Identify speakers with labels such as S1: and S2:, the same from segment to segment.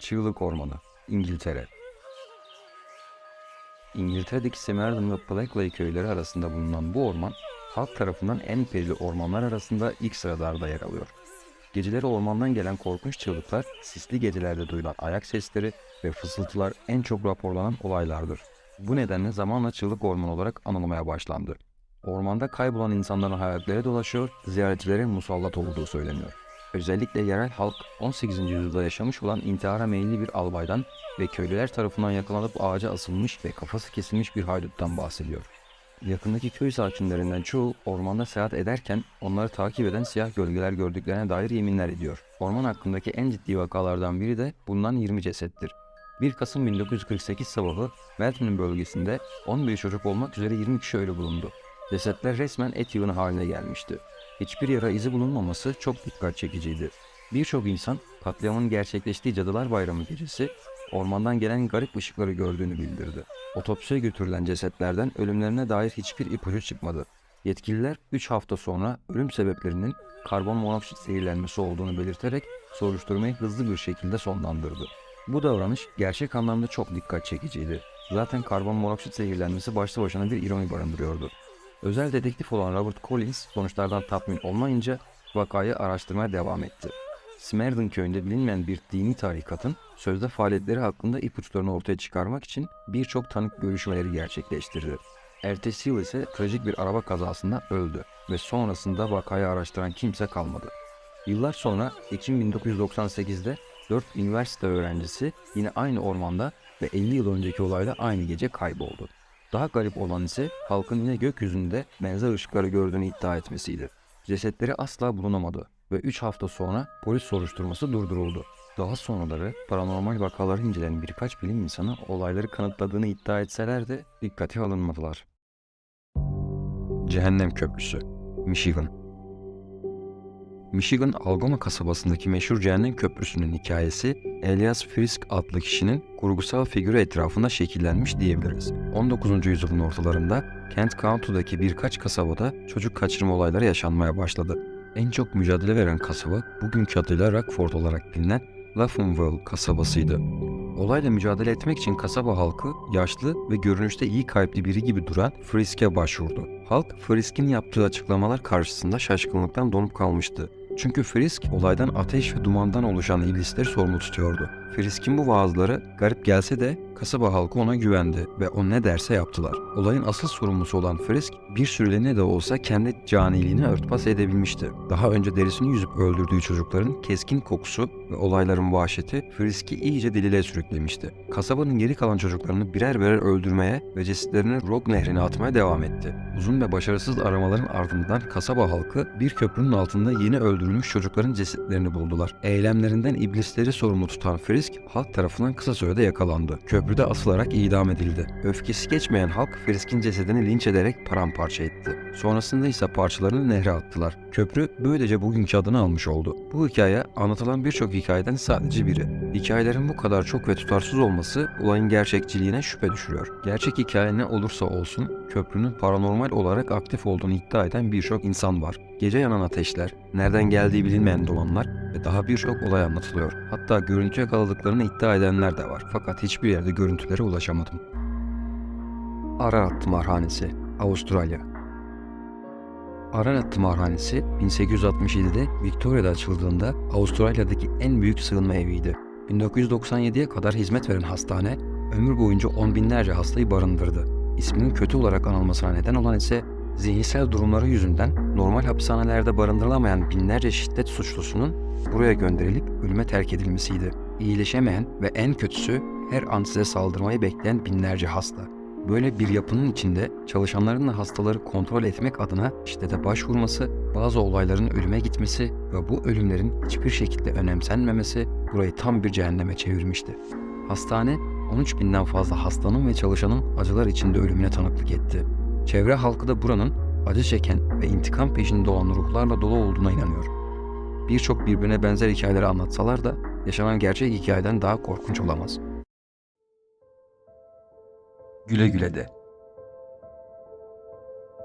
S1: Çığlık Ormanı, İngiltere. İngiltere'deki Semerden ve Blackley köyleri arasında bulunan bu orman, halk tarafından en perili ormanlar arasında ilk sıralarda yer alıyor. Geceleri ormandan gelen korkunç çığlıklar, sisli gecelerde duyulan ayak sesleri ve fısıltılar en çok raporlanan olaylardır. Bu nedenle zamanla çığlık orman olarak anılmaya başlandı. Ormanda kaybolan insanların hayatları dolaşıyor, ziyaretçilerin musallat olduğu söyleniyor. Özellikle yerel halk 18. yüzyılda yaşamış olan intihara meyilli bir albaydan ve köylüler tarafından yakalanıp ağaca asılmış ve kafası kesilmiş bir hayduttan bahsediyor. Yakındaki köy sakinlerinden çoğu ormanda seyahat ederken onları takip eden siyah gölgeler gördüklerine dair yeminler ediyor. Orman hakkındaki en ciddi vakalardan biri de bulunan 20 cesettir. 1 Kasım 1948 sabahı Melton bölgesinde 11 çocuk olmak üzere 20 kişi ölü bulundu. Cesetler resmen et yığını haline gelmişti. Hiçbir yara izi bulunmaması çok dikkat çekiciydi. Birçok insan katliamın gerçekleştiği Cadılar Bayramı gecesi ormandan gelen garip ışıkları gördüğünü bildirdi. Otopsiye götürülen cesetlerden ölümlerine dair hiçbir ipucu çıkmadı. Yetkililer 3 hafta sonra ölüm sebeplerinin karbon monoksit zehirlenmesi olduğunu belirterek soruşturmayı hızlı bir şekilde sonlandırdı. Bu davranış gerçek anlamda çok dikkat çekiciydi. Zaten karbon monoksit zehirlenmesi başlı başına bir ironi barındırıyordu. Özel dedektif olan Robert Collins sonuçlardan tatmin olmayınca vakayı araştırmaya devam etti. Smerdon köyünde bilinmeyen bir dini tarikatın sözde faaliyetleri hakkında ipuçlarını ortaya çıkarmak için birçok tanık görüşmeleri gerçekleştirdi. Ertesi yıl ise trajik bir araba kazasında öldü ve sonrasında vakayı araştıran kimse kalmadı. Yıllar sonra Ekim 1998'de 4 üniversite öğrencisi yine aynı ormanda ve 50 yıl önceki olayda aynı gece kayboldu. Daha garip olan ise halkın yine gökyüzünde benzer ışıkları gördüğünü iddia etmesiydi. Cesetleri asla bulunamadı ve 3 hafta sonra polis soruşturması durduruldu. Daha sonraları paranormal vakaları inceleyen birkaç bilim insanı olayları kanıtladığını iddia etseler de dikkate alınmadılar. Cehennem Köprüsü Michigan Michigan Algoma kasabasındaki meşhur Cehennem Köprüsü'nün hikayesi Elias Frisk adlı kişinin kurgusal figürü etrafında şekillenmiş diyebiliriz. 19. yüzyılın ortalarında Kent County'daki birkaç kasabada çocuk kaçırma olayları yaşanmaya başladı. En çok mücadele veren kasaba bugünkü adıyla Rockford olarak bilinen Lafayette kasabasıydı. Olayla mücadele etmek için kasaba halkı yaşlı ve görünüşte iyi kalpli biri gibi duran Frisk'e başvurdu. Halk Frisk'in yaptığı açıklamalar karşısında şaşkınlıktan donup kalmıştı. Çünkü Frisk olaydan ateş ve dumandan oluşan iblisleri sorumlu tutuyordu. Frisk'in bu vaazları garip gelse de kasaba halkı ona güvendi ve o ne derse yaptılar. Olayın asıl sorumlusu olan Frisk bir süreliğine de olsa kendi caniliğini örtbas edebilmişti. Daha önce derisini yüzüp öldürdüğü çocukların keskin kokusu ve olayların vahşeti Frisk'i iyice delile sürüklemişti. Kasabanın geri kalan çocuklarını birer birer öldürmeye ve cesetlerini Rogue nehrine atmaya devam etti. Uzun ve başarısız aramaların ardından kasaba halkı bir köprünün altında yeni öldürülmüş çocukların cesetlerini buldular. Eylemlerinden iblisleri sorumlu tutan Frisk halk tarafından kısa sürede yakalandı. Köprüde asılarak idam edildi. Öfkesi geçmeyen halk Frisk'in cesedini linç ederek paramparça etti. Sonrasında ise parçalarını nehre attılar. Köprü böylece bugünkü adını almış oldu. Bu hikaye anlatılan birçok hikayeden sadece biri. Hikayelerin bu kadar çok ve tutarsız olması olayın gerçekçiliğine şüphe düşürüyor. Gerçek hikaye ne olursa olsun köprünün paranormal olarak aktif olduğunu iddia eden birçok insan var. Gece yanan ateşler, nereden geldiği bilinmeyen dumanlar ve daha birçok olay anlatılıyor. Hatta görüntü yakaladıklarını iddia edenler de var. Fakat hiçbir yerde görüntülere ulaşamadım. Ararat Tımarhanesi, Avustralya Ararat Tımarhanesi 1867'de Victoria'da açıldığında Avustralya'daki en büyük sığınma eviydi. 1997'ye kadar hizmet veren hastane ömür boyunca on binlerce hastayı barındırdı. İsminin kötü olarak anılmasına neden olan ise zihinsel durumları yüzünden normal hapishanelerde barındırılamayan binlerce şiddet suçlusunun buraya gönderilip ölüme terk edilmesiydi. İyileşemeyen ve en kötüsü her an size saldırmayı bekleyen binlerce hasta. Böyle bir yapının içinde çalışanların hastaları kontrol etmek adına şiddete başvurması, bazı olayların ölüme gitmesi ve bu ölümlerin hiçbir şekilde önemsenmemesi burayı tam bir cehenneme çevirmişti. Hastane 13 binden fazla hastanın ve çalışanın acılar içinde ölümüne tanıklık etti. Çevre halkı da buranın acı çeken ve intikam peşinde olan ruhlarla dolu olduğuna inanıyor. Birçok birbirine benzer hikayeleri anlatsalar da yaşanan gerçek hikayeden daha korkunç olamaz. Güle güle de.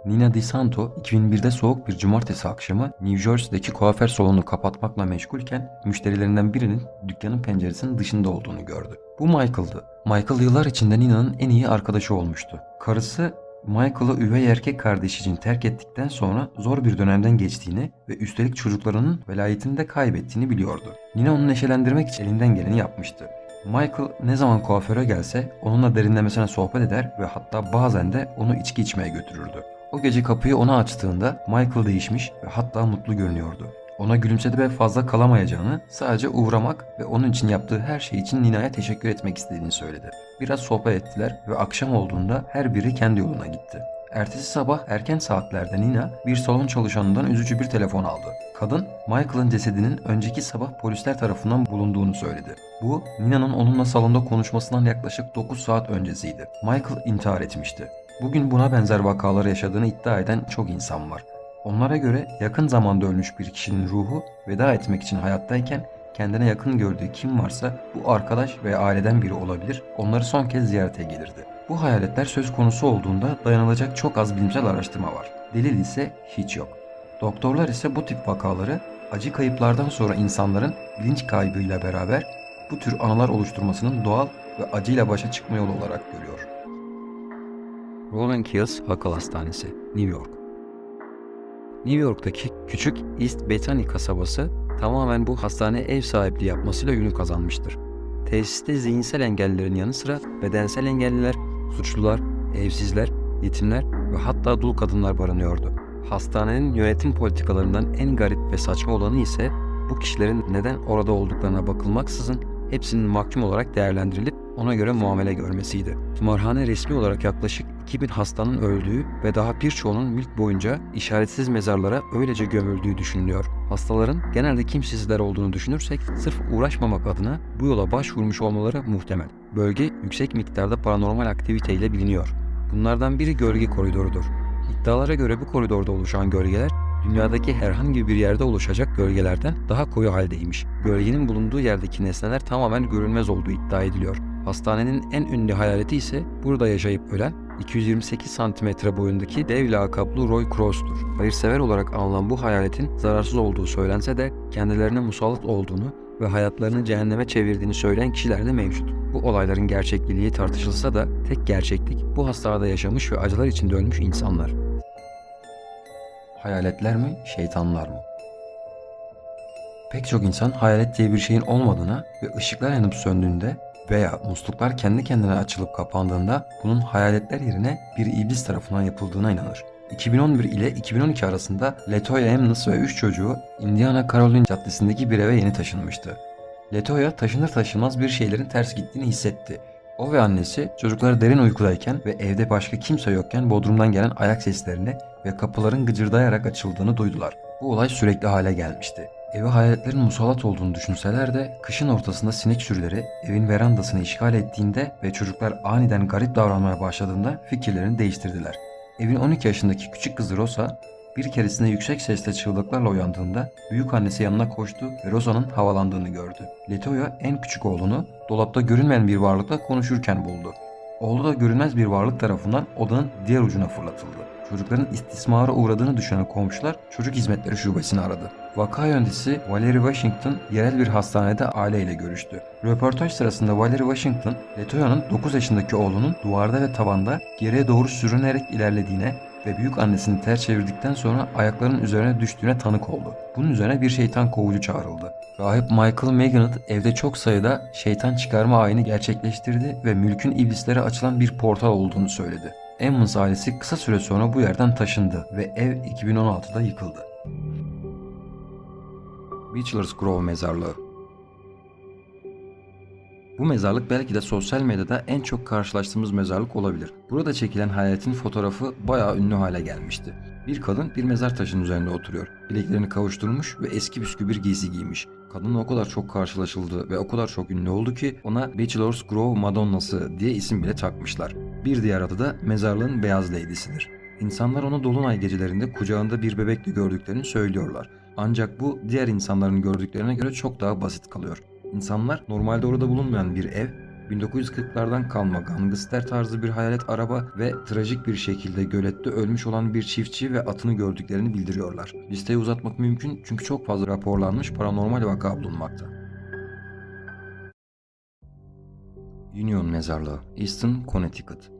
S1: Nina DiSanto 2001'de soğuk bir cumartesi akşamı New Jersey'deki kuaför salonunu kapatmakla meşgulken müşterilerinden birinin dükkanın penceresinin dışında olduğunu gördü. Bu Michael'dı. Michael yıllar içinde Nina'nın en iyi arkadaşı olmuştu. Karısı Michael'ı üvey erkek kardeşi için terk ettikten sonra zor bir dönemden geçtiğini ve üstelik çocuklarının velayetini de kaybettiğini biliyordu. Nina onu neşelendirmek için elinden geleni yapmıştı. Michael ne zaman kuaföre gelse onunla derinlemesine sohbet eder ve hatta bazen de onu içki içmeye götürürdü. O gece kapıyı ona açtığında Michael değişmiş ve hatta mutlu görünüyordu. Ona gülümsedi ve fazla kalamayacağını, sadece uğramak ve onun için yaptığı her şey için Nina'ya teşekkür etmek istediğini söyledi. Biraz sohbet ettiler ve akşam olduğunda her biri kendi yoluna gitti. Ertesi sabah erken saatlerde Nina bir salon çalışanından üzücü bir telefon aldı. Kadın Michael'ın cesedinin önceki sabah polisler tarafından bulunduğunu söyledi. Bu Nina'nın onunla salonda konuşmasından yaklaşık 9 saat öncesiydi. Michael intihar etmişti. Bugün buna benzer vakalar yaşadığını iddia eden çok insan var. Onlara göre yakın zamanda ölmüş bir kişinin ruhu veda etmek için hayattayken kendine yakın gördüğü kim varsa bu arkadaş veya aileden biri olabilir, onları son kez ziyarete gelirdi. Bu hayaletler söz konusu olduğunda dayanılacak çok az bilimsel araştırma var. Delil ise hiç yok. Doktorlar ise bu tip vakaları acı kayıplardan sonra insanların bilinç kaybıyla beraber bu tür anılar oluşturmasının doğal ve acıyla başa çıkma yolu olarak görüyor. Rolling Hills Akıl Hastanesi, New York New York'taki küçük East Bethany kasabası tamamen bu hastane ev sahipliği yapmasıyla ünlü kazanmıştır. Tesiste zihinsel engellilerin yanı sıra bedensel engelliler, suçlular, evsizler, yetimler ve hatta dul kadınlar barınıyordu. Hastanenin yönetim politikalarından en garip ve saçma olanı ise bu kişilerin neden orada olduklarına bakılmaksızın hepsinin mahkum olarak değerlendirilip ona göre muamele görmesiydi. Tımarhane resmi olarak yaklaşık 2000 hastanın öldüğü ve daha birçoğunun mülk boyunca işaretsiz mezarlara öylece gömüldüğü düşünülüyor. Hastaların genelde kimsesizler olduğunu düşünürsek sırf uğraşmamak adına bu yola başvurmuş olmaları muhtemel. Bölge yüksek miktarda paranormal aktiviteyle biliniyor. Bunlardan biri gölge koridorudur. İddialara göre bu koridorda oluşan gölgeler dünyadaki herhangi bir yerde oluşacak gölgelerden daha koyu haldeymiş. Gölgenin bulunduğu yerdeki nesneler tamamen görünmez olduğu iddia ediliyor. Hastanenin en ünlü hayaleti ise burada yaşayıp ölen 228 santimetre boyundaki dev lakaplı Roy Cross'tur. Hayırsever olarak anılan bu hayaletin zararsız olduğu söylense de kendilerine musallat olduğunu ve hayatlarını cehenneme çevirdiğini söyleyen kişiler de mevcut. Bu olayların gerçekliliği tartışılsa da tek gerçeklik bu hastanede yaşamış ve acılar içinde ölmüş insanlar. Hayaletler mi, şeytanlar mı? Pek çok insan hayalet diye bir şeyin olmadığına ve ışıklar yanıp söndüğünde veya musluklar kendi kendine açılıp kapandığında bunun hayaletler yerine bir iblis tarafından yapıldığına inanır. 2011 ile 2012 arasında Latoya Emnes ve 3 çocuğu Indiana Caroline Caddesi'ndeki bir eve yeni taşınmıştı. Latoya taşınır taşınmaz bir şeylerin ters gittiğini hissetti. O ve annesi çocukları derin uykudayken ve evde başka kimse yokken bodrumdan gelen ayak seslerini ve kapıların gıcırdayarak açıldığını duydular. Bu olay sürekli hale gelmişti. Eve hayaletlerin musallat olduğunu düşünseler de kışın ortasında sinek sürüleri evin verandasını işgal ettiğinde ve çocuklar aniden garip davranmaya başladığında fikirlerini değiştirdiler. Evin 12 yaşındaki küçük kızı Rosa bir keresinde yüksek sesle çığlıklarla uyandığında büyük annesi yanına koştu ve Rosa'nın havalandığını gördü. Letoya en küçük oğlunu dolapta görünmeyen bir varlıkla konuşurken buldu. Oğlu da görünmez bir varlık tarafından odanın diğer ucuna fırlatıldı. Çocukların istismara uğradığını düşünen komşular çocuk hizmetleri şubesini aradı. Vaka yöneticisi Valerie Washington yerel bir hastanede aileyle görüştü. Röportaj sırasında Valerie Washington, Letoya'nın 9 yaşındaki oğlunun duvarda ve tavanda geriye doğru sürünerek ilerlediğine ve büyük annesini ters çevirdikten sonra ayaklarının üzerine düştüğüne tanık oldu. Bunun üzerine bir şeytan kovucu çağrıldı. Rahip Michael Magnett evde çok sayıda şeytan çıkarma ayini gerçekleştirdi ve mülkün iblislere açılan bir portal olduğunu söyledi. Emmons ailesi kısa süre sonra bu yerden taşındı ve ev 2016'da yıkıldı. Bachelor's Grove Mezarlığı bu mezarlık belki de sosyal medyada en çok karşılaştığımız mezarlık olabilir. Burada çekilen hayaletin fotoğrafı bayağı ünlü hale gelmişti. Bir kadın bir mezar taşının üzerinde oturuyor. Bileklerini kavuşturmuş ve eski püskü bir giysi giymiş. Kadınla o kadar çok karşılaşıldı ve o kadar çok ünlü oldu ki ona Bachelor's Grove Madonnası diye isim bile takmışlar. Bir diğer adı da mezarlığın Beyaz Lady'sidir. İnsanlar onu dolunay gecelerinde kucağında bir bebekle gördüklerini söylüyorlar. Ancak bu diğer insanların gördüklerine göre çok daha basit kalıyor. İnsanlar normalde orada bulunmayan bir ev 1940'lardan kalma gangster tarzı bir hayalet araba ve trajik bir şekilde gölette ölmüş olan bir çiftçi ve atını gördüklerini bildiriyorlar. Listeyi uzatmak mümkün çünkü çok fazla raporlanmış paranormal vaka bulunmakta. Union Mezarlığı, Easton, Connecticut.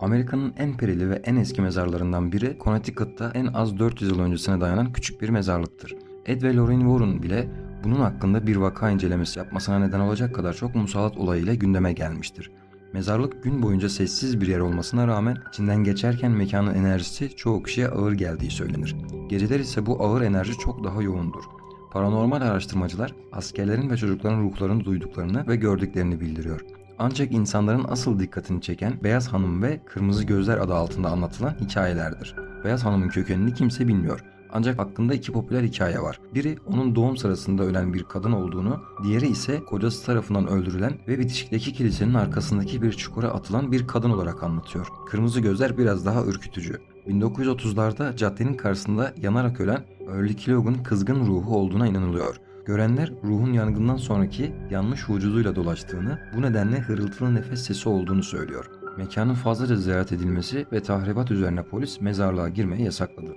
S1: Amerika'nın en perili ve en eski mezarlarından biri Connecticut'ta en az 400 yıl öncesine dayanan küçük bir mezarlıktır. Ed ve Lorraine Warren bile bunun hakkında bir vaka incelemesi yapmasına neden olacak kadar çok musallat olayıyla gündeme gelmiştir. Mezarlık gün boyunca sessiz bir yer olmasına rağmen içinden geçerken mekanın enerjisi çoğu kişiye ağır geldiği söylenir. Geceler ise bu ağır enerji çok daha yoğundur. Paranormal araştırmacılar askerlerin ve çocukların ruhlarını duyduklarını ve gördüklerini bildiriyor. Ancak insanların asıl dikkatini çeken Beyaz Hanım ve Kırmızı Gözler adı altında anlatılan hikayelerdir. Beyaz Hanım'ın kökenini kimse bilmiyor. Ancak hakkında iki popüler hikaye var. Biri onun doğum sırasında ölen bir kadın olduğunu, diğeri ise kocası tarafından öldürülen ve bitişikteki kilisenin arkasındaki bir çukura atılan bir kadın olarak anlatıyor. Kırmızı Gözler biraz daha ürkütücü. 1930'larda caddenin karşısında yanarak ölen Early Kilog'un kızgın ruhu olduğuna inanılıyor. Görenler ruhun yangından sonraki yanmış vücuduyla dolaştığını, bu nedenle hırıltılı nefes sesi olduğunu söylüyor. Mekanın fazlaca ziyaret edilmesi ve tahribat üzerine polis mezarlığa girmeyi yasakladı.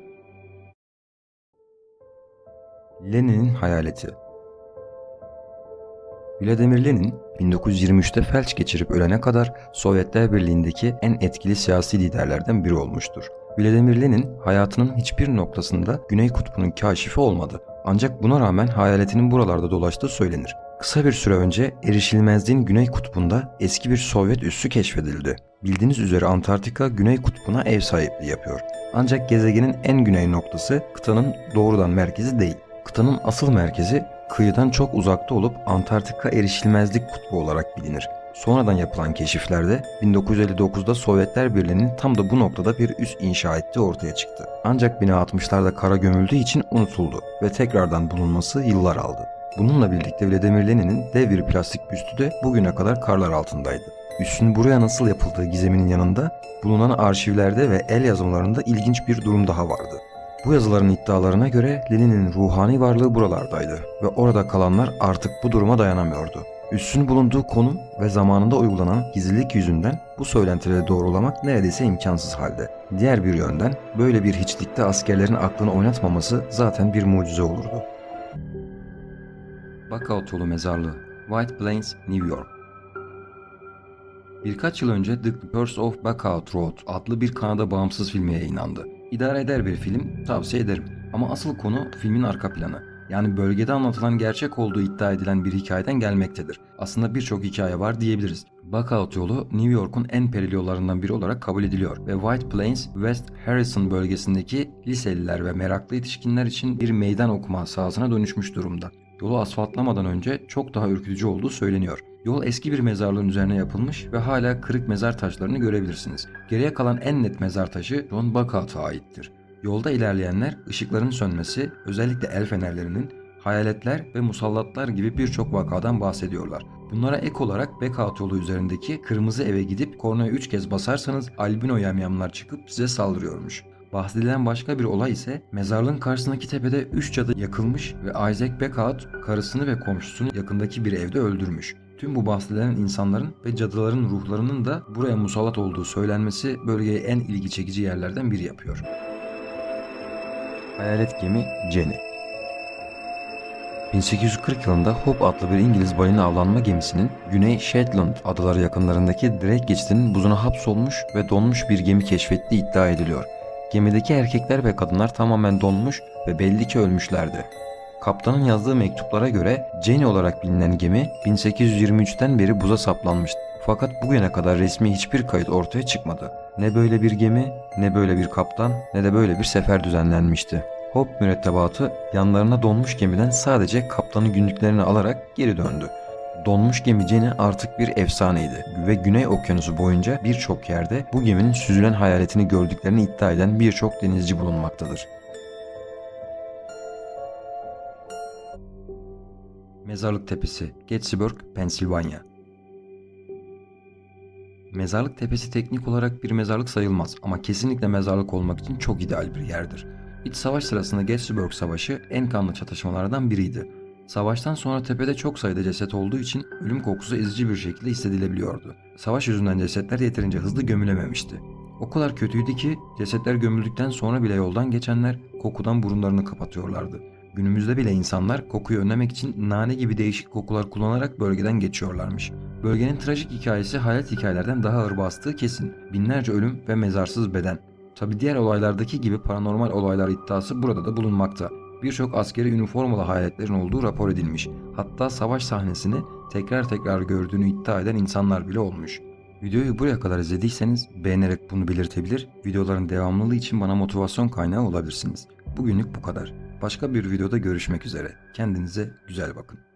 S1: Lenin'in hayaleti Vladimir Lenin 1923'te felç geçirip ölene kadar Sovyetler Birliği'ndeki en etkili siyasi liderlerden biri olmuştur. Vladimir Lenin hayatının hiçbir noktasında Güney Kutbu'nun kaşifi olmadı. Ancak buna rağmen hayaletinin buralarda dolaştığı söylenir. Kısa bir süre önce erişilmezliğin Güney Kutbu'nda eski bir Sovyet üssü keşfedildi. Bildiğiniz üzere Antarktika Güney Kutbu'na ev sahipliği yapıyor. Ancak gezegenin en güney noktası kıtanın doğrudan merkezi değil. Kıtanın asıl merkezi kıyıdan çok uzakta olup Antarktika erişilmezlik kutbu olarak bilinir. Sonradan yapılan keşiflerde 1959'da Sovyetler Birliği'nin tam da bu noktada bir üs inşa ettiği ortaya çıktı. Ancak bina 60'larda kara gömüldüğü için unutuldu ve tekrardan bulunması yıllar aldı. Bununla birlikte Vladimir Lenin'in dev bir plastik büstü de bugüne kadar karlar altındaydı. Üssün buraya nasıl yapıldığı gizeminin yanında bulunan arşivlerde ve el yazımlarında ilginç bir durum daha vardı. Bu yazıların iddialarına göre Lenin'in ruhani varlığı buralardaydı ve orada kalanlar artık bu duruma dayanamıyordu. Üssün bulunduğu konum ve zamanında uygulanan gizlilik yüzünden bu söylentileri doğrulamak neredeyse imkansız halde. Diğer bir yönden böyle bir hiçlikte askerlerin aklını oynatmaması zaten bir mucize olurdu. Buckout mezarlığı White Plains, New York Birkaç yıl önce The Curse of Buckout Road adlı bir Kanada bağımsız filmi yayınlandı. İdare eder bir film, tavsiye ederim. Ama asıl konu filmin arka planı. Yani bölgede anlatılan gerçek olduğu iddia edilen bir hikayeden gelmektedir. Aslında birçok hikaye var diyebiliriz. Buckout yolu New York'un en perili yollarından biri olarak kabul ediliyor ve White Plains, West Harrison bölgesindeki liseliler ve meraklı yetişkinler için bir meydan okuma sahasına dönüşmüş durumda. Yolu asfaltlamadan önce çok daha ürkütücü olduğu söyleniyor. Yol eski bir mezarlığın üzerine yapılmış ve hala kırık mezar taşlarını görebilirsiniz. Geriye kalan en net mezar taşı John Buckout'a aittir. Yolda ilerleyenler ışıkların sönmesi, özellikle el fenerlerinin, hayaletler ve musallatlar gibi birçok vakadan bahsediyorlar. Bunlara ek olarak Buckout yolu üzerindeki kırmızı eve gidip kornaya 3 kez basarsanız albino yamyamlar çıkıp size saldırıyormuş. Bahsedilen başka bir olay ise mezarlığın karşısındaki tepede 3 cadı yakılmış ve Isaac Buckout karısını ve komşusunu yakındaki bir evde öldürmüş. Tüm bu bahsedilen insanların ve cadıların ruhlarının da buraya musallat olduğu söylenmesi bölgeyi en ilgi çekici yerlerden biri yapıyor. Hayalet gemi Jenny 1840 yılında Hope adlı bir İngiliz balina avlanma gemisinin Güney Shetland adaları yakınlarındaki Drake geçidinin buzuna hapsolmuş ve donmuş bir gemi keşfettiği iddia ediliyor. Gemideki erkekler ve kadınlar tamamen donmuş ve belli ki ölmüşlerdi. Kaptanın yazdığı mektuplara göre Jenny olarak bilinen gemi 1823'ten beri buza saplanmıştı. Fakat bugüne kadar resmi hiçbir kayıt ortaya çıkmadı. Ne böyle bir gemi, ne böyle bir kaptan, ne de böyle bir sefer düzenlenmişti. Hope mürettebatı yanlarına donmuş gemiden sadece kaptanın günlüklerini alarak geri döndü. Donmuş gemi Jenny artık bir efsaneydi ve Güney Okyanusu boyunca birçok yerde bu geminin süzülen hayaletini gördüklerini iddia eden birçok denizci bulunmaktadır. Mezarlık Tepesi, Gettysburg, Pensilvanya. Mezarlık Tepesi teknik olarak bir mezarlık sayılmaz ama kesinlikle mezarlık olmak için çok ideal bir yerdir. İç savaş sırasında Gettysburg Savaşı en kanlı çatışmalardan biriydi. Savaştan sonra tepede çok sayıda ceset olduğu için ölüm kokusu ezici bir şekilde hissedilebiliyordu. Savaş yüzünden cesetler yeterince hızlı gömülememişti. O kadar kötüydü ki cesetler gömüldükten sonra bile yoldan geçenler kokudan burunlarını kapatıyorlardı. Günümüzde bile insanlar kokuyu önlemek için nane gibi değişik kokular kullanarak bölgeden geçiyorlarmış. Bölgenin trajik hikayesi hayat hikayelerden daha ağır bastığı kesin. Binlerce ölüm ve mezarsız beden. Tabi diğer olaylardaki gibi paranormal olaylar iddiası burada da bulunmakta. Birçok askeri üniformalı hayaletlerin olduğu rapor edilmiş. Hatta savaş sahnesini tekrar tekrar gördüğünü iddia eden insanlar bile olmuş. Videoyu buraya kadar izlediyseniz beğenerek bunu belirtebilir, videoların devamlılığı için bana motivasyon kaynağı olabilirsiniz. Bugünlük bu kadar. Başka bir videoda görüşmek üzere. Kendinize güzel bakın.